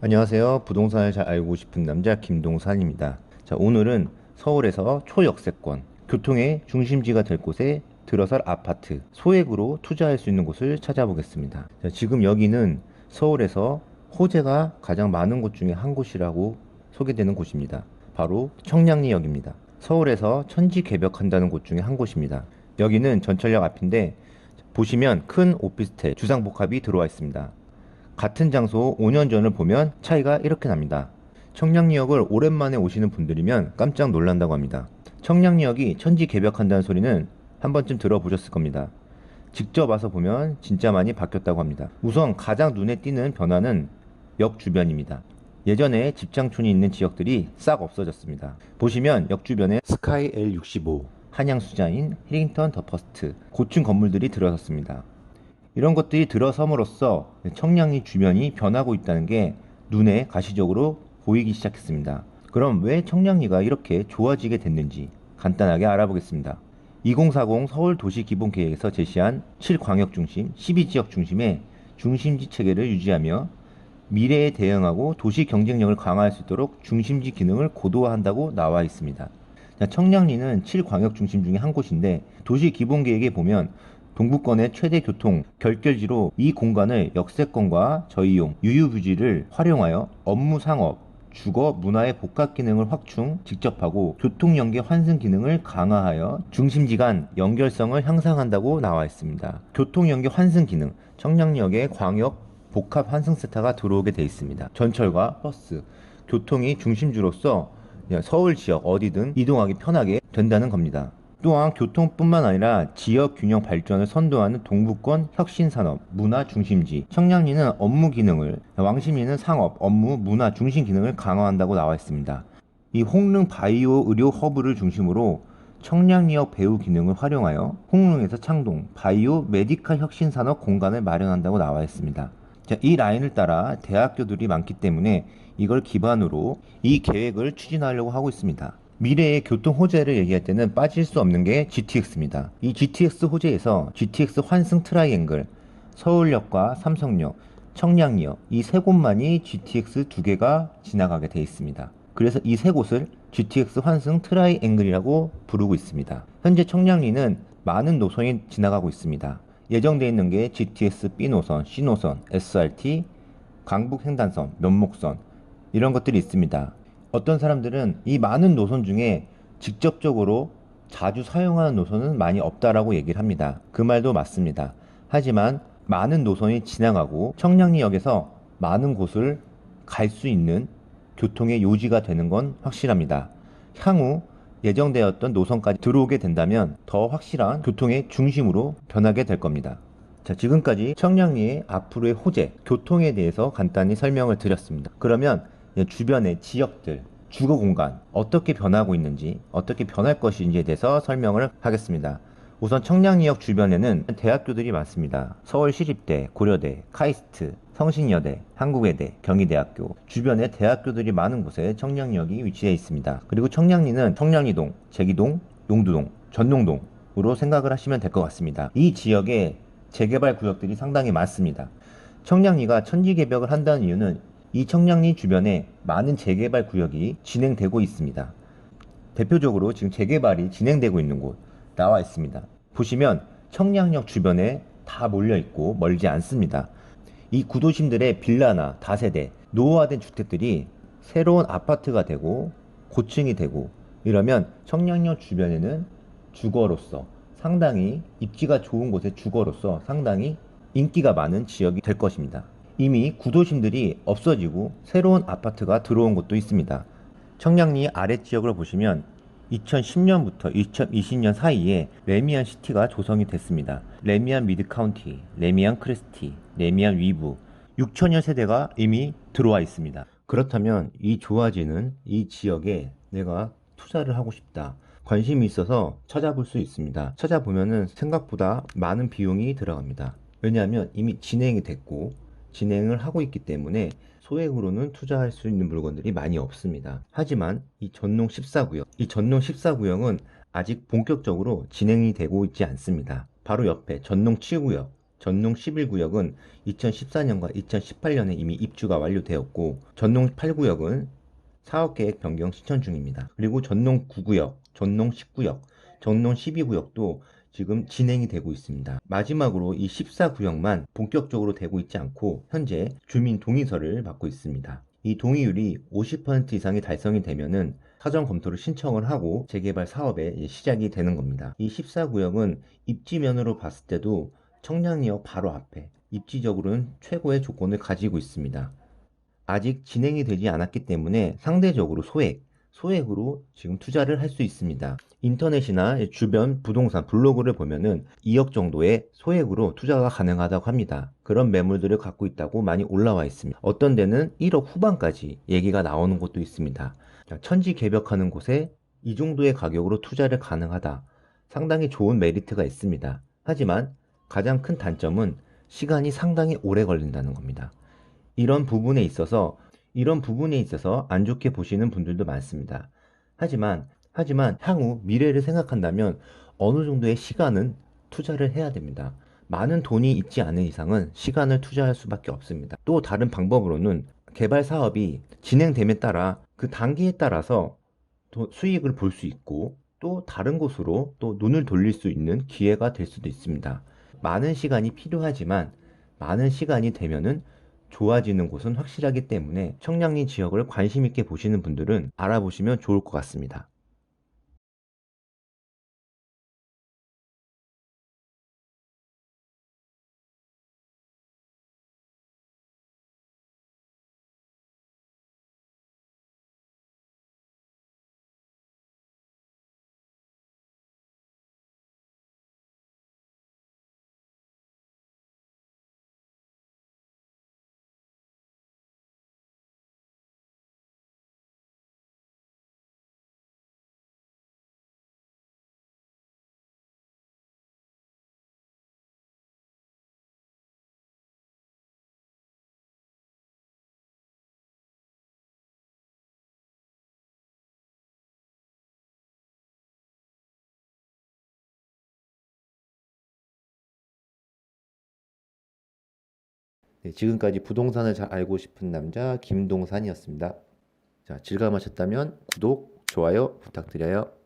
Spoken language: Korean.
안녕하세요. 부동산을 잘 알고 싶은 남자 김동산입니다. 자, 오늘은 서울에서 초역세권, 교통의 중심지가 될 곳에 들어설 아파트, 소액으로 투자할 수 있는 곳을 찾아보겠습니다. 자, 지금 여기는 서울에서 호재가 가장 많은 곳 중에 한 곳이라고 소개되는 곳입니다. 바로 청량리역입니다. 서울에서 천지 개벽한다는 곳 중에 한 곳입니다. 여기는 전철역 앞인데 보시면 큰 오피스텔 주상복합이 들어와 있습니다. 같은 장소 5년 전을 보면 차이가 이렇게 납니다. 청량리역을 오랜만에 오시는 분들이면 깜짝 놀란다고 합니다. 청량리역이 천지 개벽한다는 소리는 한 번쯤 들어보셨을 겁니다. 직접 와서 보면 진짜 많이 바뀌었다고 합니다. 우선 가장 눈에 띄는 변화는 역 주변입니다. 예전에 집장촌이 있는 지역들이 싹 없어졌습니다. 보시면 역 주변에 스카이 L65, 한양수자인 히링턴 더 퍼스트, 고층 건물들이 들어섰습니다. 이런 것들이 들어섬으로써 청량리 주변이 변하고 있다는 게 눈에 가시적으로 보이기 시작했습니다. 그럼 왜 청량리가 이렇게 좋아지게 됐는지 간단하게 알아보겠습니다. 2040 서울 도시 기본 계획에서 제시한 7광역 중심, 12지역 중심의 중심지 체계를 유지하며 미래에 대응하고 도시 경쟁력을 강화할 수 있도록 중심지 기능을 고도화한다고 나와 있습니다. 자, 청량리는 7광역 중심 중에 한 곳인데 도시 기본 계획에 보면 동부권의 최대 교통 결결지로 이 공간을 역세권과 저이용, 유유부지를 활용하여 업무 상업, 주거, 문화의 복합 기능을 확충, 직접하고 교통 연계 환승 기능을 강화하여 중심지 간 연결성을 향상한다고 나와 있습니다. 교통 연계 환승 기능, 청량역에 광역 복합 환승 세타가 들어오게 돼 있습니다. 전철과 버스, 교통이 중심주로서 서울 지역 어디든 이동하기 편하게 된다는 겁니다. 또한 교통뿐만 아니라 지역 균형 발전을 선도하는 동부권 혁신산업, 문화 중심지, 청량리는 업무 기능을, 왕십리는 상업, 업무, 문화 중심 기능을 강화한다고 나와 있습니다. 이 홍릉 바이오 의료 허브를 중심으로 청량리역 배후 기능을 활용하여 홍릉에서 창동, 바이오 메디칼 혁신산업 공간을 마련한다고 나와 있습니다. 자, 이 라인을 따라 대학교들이 많기 때문에 이걸 기반으로 이 계획을 추진하려고 하고 있습니다. 미래의 교통 호재를 얘기할 때는 빠질 수 없는 게 GTX입니다. 이 GTX 호재에서 GTX 환승 트라이앵글, 서울역과 삼성역, 청량리역 이 세 곳만이 GTX 두 개가 지나가게 돼 있습니다. 그래서 이 세 곳을 GTX 환승 트라이앵글이라고 부르고 있습니다. 현재 청량리는 많은 노선이 지나가고 있습니다. 예정되어 있는 게 GTX B 노선, C 노선, SRT, 강북 횡단선, 면목선 이런 것들이 있습니다. 어떤 사람들은 이 많은 노선 중에 직접적으로 자주 사용하는 노선은 많이 없다라고 얘기를 합니다. 그 말도 맞습니다. 하지만 많은 노선이 지나가고 청량리역에서 많은 곳을 갈 수 있는 교통의 요지가 되는 건 확실합니다. 향후 예정되었던 노선까지 들어오게 된다면 더 확실한 교통의 중심으로 변하게 될 겁니다. 자, 지금까지 청량리의 앞으로의 호재, 교통에 대해서 간단히 설명을 드렸습니다. 그러면 주변의 지역들, 주거 공간 어떻게 변하고 있는지 어떻게 변할 것인지에 대해서 설명을 하겠습니다. 우선 청량리역 주변에는 대학교들이 많습니다. 서울시립대, 고려대, 카이스트, 성신여대, 한국외대, 경희대학교 주변에 대학교들이 많은 곳에 청량리역이 위치해 있습니다. 그리고 청량리는 청량리동, 제기동, 용두동, 전농동으로 생각을 하시면 될 것 같습니다. 이 지역에 재개발 구역들이 상당히 많습니다. 청량리가 천지 개벽을 한다는 이유는 이 청량리 주변에 많은 재개발 구역이 진행되고 있습니다. 대표적으로 지금 재개발이 진행되고 있는 곳 나와 있습니다. 보시면 청량역 주변에 다 몰려 있고 멀지 않습니다. 이 구도심들의 빌라나 다세대, 노후화된 주택들이 새로운 아파트가 되고 고층이 되고 이러면 청량역 주변에는 주거로서 상당히 입지가 좋은 곳의 주거로서 상당히 인기가 많은 지역이 될 것입니다. 이미 구도심들이 없어지고 새로운 아파트가 들어온 곳도 있습니다. 청량리 아래 지역을 보시면 2010년부터 2020년 사이에 레미안 시티가 조성이 됐습니다. 레미안 미드 카운티, 레미안 크레스티, 레미안 위브 6천여 세대가 이미 들어와 있습니다. 그렇다면 이 좋아지는 이 지역에 내가 투자를 하고 싶다. 관심이 있어서 찾아볼 수 있습니다. 찾아보면은 생각보다 많은 비용이 들어갑니다. 왜냐하면 이미 진행이 됐고 진행을 하고 있기 때문에 소액으로는 투자할 수 있는 물건들이 많이 없습니다. 하지만 이 전농 14구역, 이 전농 14구역은 아직 본격적으로 진행이 되고 있지 않습니다. 바로 옆에 전농 7구역, 전농 11구역은 2014년과 2018년에 이미 입주가 완료되었고 전농 8구역은 사업 계획 변경 신청 중입니다. 그리고 전농 9구역, 전농 10구역, 전농 12구역도 지금 진행이 되고 있습니다. 마지막으로 이 14구역만 본격적으로 되고 있지 않고 현재 주민 동의서를 받고 있습니다. 이 동의율이 50% 이상이 달성이 되면은 사전 검토를 신청을 하고 재개발 사업에 시작이 되는 겁니다. 이 14구역은 입지면으로 봤을 때도 청량리역 바로 앞에 입지적으로는 최고의 조건을 가지고 있습니다. 아직 진행이 되지 않았기 때문에 상대적으로 소액, 소액으로 지금 투자를 할 수 있습니다. 인터넷이나 주변 부동산 블로그를 보면은 2억 정도의 소액으로 투자가 가능하다고 합니다. 그런 매물들을 갖고 있다고 많이 올라와 있습니다. 어떤 데는 1억 후반까지 얘기가 나오는 곳도 있습니다. 자, 천지 개벽하는 곳에 이 정도의 가격으로 투자를 가능하다. 상당히 좋은 메리트가 있습니다. 하지만 가장 큰 단점은 시간이 상당히 오래 걸린다는 겁니다. 이런 부분에 있어서 이런 부분에 있어서 안 좋게 보시는 분들도 많습니다. 하지만 하지만 향후 미래를 생각한다면 어느 정도의 시간은 투자를 해야 됩니다. 많은 돈이 있지 않은 이상은 시간을 투자할 수밖에 없습니다. 또 다른 방법으로는 개발 사업이 진행됨에 따라 그 단계에 따라서 또 수익을 볼 수 있고 또 다른 곳으로 또 눈을 돌릴 수 있는 기회가 될 수도 있습니다. 많은 시간이 필요하지만 많은 시간이 되면은 좋아지는 곳은 확실하기 때문에 청량리 지역을 관심 있게 보시는 분들은 알아보시면 좋을 것 같습니다. 네, 지금까지 부동산을 잘 알고 싶은 남자 김동산이었습니다. 자, 즐거움하셨다면 구독, 좋아요 부탁드려요.